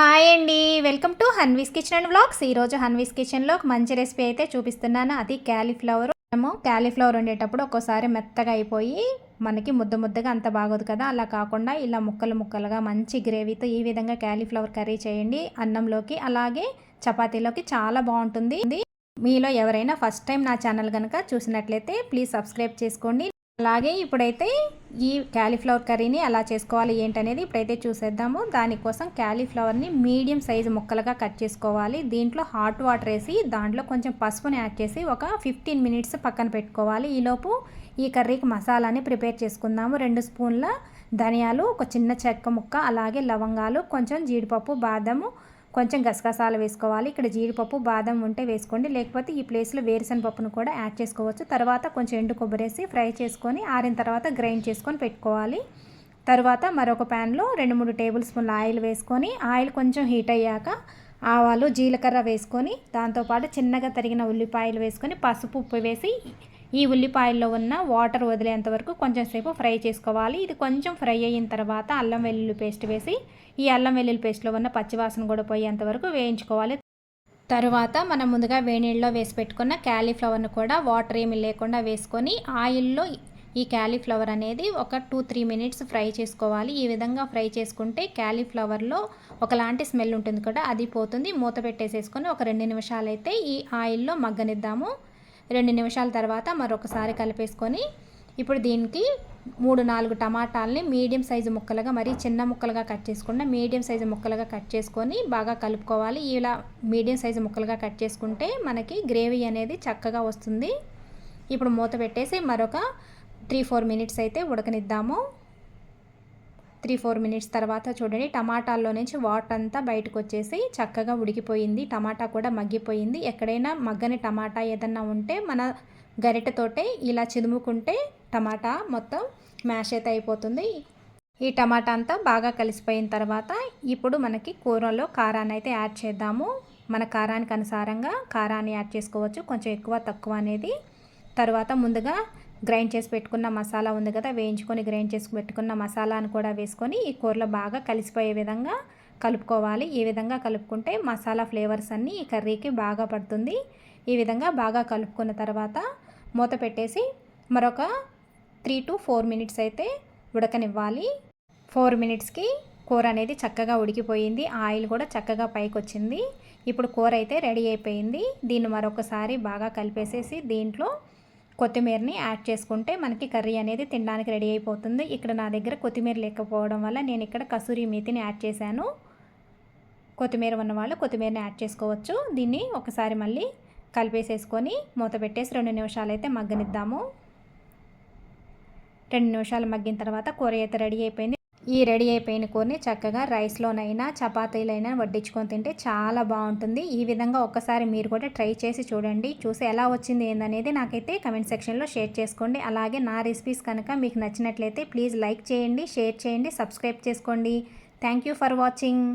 Hi అండి. Welcome to Hanvi's kitchen and vlogs. ఈరోజు హన్వీస్ కిచెన్లో ఒక మంచి రెసిపీ అయితే చూపిస్తున్నాను. అది క్యాలీఫ్లవర్. మనము క్యాలీఫ్లవర్ వండేటప్పుడు ఒక్కోసారి మెత్తగా అయిపోయి మనకి ముద్ద ముద్దగా అంత బాగోదు కదా. అలా కాకుండా ఇలా ముక్కలు ముక్కలుగా మంచి గ్రేవీతో ఈ విధంగా క్యాలీఫ్లవర్ కర్రీ చేయండి. అన్నంలోకి అలాగే చపాతీలోకి చాలా బాగుంటుంది. మీలో ఎవరైనా ఫస్ట్ టైం నా ఛానల్ కనుక చూసినట్లయితే ప్లీజ్ సబ్స్క్రైబ్ చేసుకోండి. అలాగే ఇప్పుడైతే ఈ క్యాలీఫ్లవర్ కర్రీని ఎలా చేసుకోవాలి ఏంటనేది ఇప్పుడైతే చూసేద్దాము. దానికోసం క్యాలీఫ్లవర్ని మీడియం సైజు ముక్కలుగా కట్ చేసుకోవాలి. దీంట్లో హాట్ వాటర్ వేసి దాంట్లో కొంచెం పసుపుని యాడ్ చేసి ఒక ఫిఫ్టీన్ మినిట్స్ పక్కన పెట్టుకోవాలి. ఈలోపు ఈ కర్రీకి మసాలాని ప్రిపేర్ చేసుకుందాము. రెండు స్పూన్ల ధనియాలు ఒక చిన్న చెక్క ముక్క అలాగే లవంగాలు కొంచెం జీడిపప్పు బాదము కొంచెం గసగసాలు వేసుకోవాలి. ఇక్కడ జీడిపప్పు బాదం ఉంటే వేసుకోండి. లేకపోతే ఈ ప్లేస్లో వేరుశనగ పప్పును కూడా యాడ్ చేసుకోవచ్చు. తర్వాత కొంచెం ఎండు కొబ్బరేసి ఫ్రై చేసుకొని ఆరిన తర్వాత గ్రైండ్ చేసుకొని పెట్టుకోవాలి. తర్వాత మరొక ప్యాన్లో రెండు మూడు టేబుల్ స్పూన్ల ఆయిల్ వేసుకొని ఆయిల్ కొంచెం హీట్ అయ్యాక ఆవాలు జీలకర్ర వేసుకొని దాంతోపాటు చిన్నగా తరిగిన ఉల్లిపాయలు వేసుకొని పసుపు ఉప్పు వేసి ఈ ఉల్లిపాయల్లో ఉన్న వాటర్ వదిలేంత వరకు కొంచెం సేపు ఫ్రై చేసుకోవాలి. ఇది కొంచెం ఫ్రై అయిన తర్వాత అల్లం వెల్లుల్లి పేస్ట్ వేసి ఈ అల్లం వెల్లుల్లి పేస్ట్లో ఉన్న పచ్చివాసన కూడా పోయేంత వరకు వేయించుకోవాలి. తరువాత మనం ముందుగా వేణీళ్ళలో వేసి పెట్టుకున్న క్యాలీఫ్లవర్ను కూడా వాటర్ ఏమి లేకుండా వేసుకొని ఆయిల్లో ఈ క్యాలీఫ్లవర్ అనేది ఒక టూ త్రీ మినిట్స్ ఫ్రై చేసుకోవాలి. ఈ విధంగా ఫ్రై చేసుకుంటే క్యాలీఫ్లవర్లో ఒకలాంటి స్మెల్ ఉంటుంది కూడా అది పోతుంది. మూత పెట్టేసేసుకొని ఒక రెండు నిమిషాలు అయితే ఈ ఆయిల్లో మగ్గనిద్దాము. రెండు నిమిషాల తర్వాత మరొకసారి కలిపేసుకొని ఇప్పుడు దీనికి మూడు నాలుగు టమాటాలని మీడియం సైజు ముక్కలుగా మరీ చిన్న ముక్కలుగా కట్ చేసుకుండా మీడియం సైజు ముక్కలుగా కట్ చేసుకొని బాగా కలుపుకోవాలి. ఇలా మీడియం సైజు ముక్కలుగా కట్ చేసుకుంటే మనకి గ్రేవీ అనేది చక్కగా వస్తుంది. ఇప్పుడు మూత పెట్టేసి మరొక త్రీ ఫోర్ మినిట్స్ అయితే ఉడకనిద్దాము. త్రీ ఫోర్ మినిట్స్ తర్వాత చూడండి టమాటాల్లో నుంచి వాటర్ అంతా బయటకు వచ్చేసి చక్కగా ఉడికిపోయింది. టమాటా కూడా మగ్గిపోయింది. ఎక్కడైనా మగ్గని టమాటా ఏదన్నా ఉంటే మన గరిటెతోటే ఇలా చిదుముకుంటే టమాటా మొత్తం మ్యాష్ అయితే అయిపోతుంది. ఈ టమాటా అంతా బాగా కలిసిపోయిన తర్వాత ఇప్పుడు మనకి కూరలో కారాన్ని అయితే యాడ్ చేద్దాము. మన కారానికి అనుసారంగా కారాన్ని యాడ్ చేసుకోవచ్చు. కొంచెం ఎక్కువ తక్కువ అనేది. తర్వాత ముందుగా గ్రైండ్ చేసి పెట్టుకున్న మసాలా ఉంది కదా వేయించుకొని గ్రైండ్ చేసి పెట్టుకున్న మసాలాను కూడా వేసుకొని ఈ కూరలో బాగా కలిసిపోయే విధంగా కలుపుకోవాలి. ఈ విధంగా కలుపుకుంటే మసాలా ఫ్లేవర్స్ అన్నీ ఈ కర్రీకి బాగా పడుతుంది. ఈ విధంగా బాగా కలుపుకున్న తర్వాత మూత పెట్టేసి మరొక త్రీ టు ఫోర్ మినిట్స్ అయితే ఉడకనివ్వాలి. ఫోర్ మినిట్స్కి కూర అనేది చక్కగా ఉడికిపోయింది. ఆయిల్ కూడా చక్కగా పైకి వచ్చింది. ఇప్పుడు కూర అయితే రెడీ అయిపోయింది. దీన్ని మరొకసారి బాగా కలిపేసేసి దీంట్లో కొత్తిమీరని యాడ్ చేసుకుంటే మనకి కర్రీ అనేది తినడానికి రెడీ అయిపోతుంది. ఇక్కడ నా దగ్గర కొత్తిమీర లేకపోవడం వల్ల నేను ఇక్కడ కసూరి మేతిని యాడ్ చేశాను. కొత్తిమీర ఉన్న వాళ్ళు కొత్తిమీరని యాడ్ చేసుకోవచ్చు. దీన్ని ఒకసారి మళ్ళీ కలిపేసేసుకొని మూత పెట్టేసి రెండు నిమిషాలు అయితే మగ్గనిద్దాము. రెండు నిమిషాలు మగ్గిన తర్వాత కూర అయితే రెడీ అయిపోయింది. ఈ రెడీ అయిపోయిన కూరని చక్కగా రైస్లోనైనా చపాతీలైనా వడ్డించుకొని తింటే చాలా బాగుంటుంది. ఈ విధంగా ఒక్కసారి మీరు కూడా ట్రై చేసి చూడండి. చూసి ఎలా వచ్చింది ఏందనేది నాకైతే కమెంట్ సెక్షన్లో షేర్ చేసుకోండి. అలాగే నా రెసిపీస్ కనుక మీకు నచ్చినట్లయితే ప్లీజ్ లైక్ చేయండి షేర్ చేయండి సబ్స్క్రైబ్ చేసుకోండి. Thank you for watching.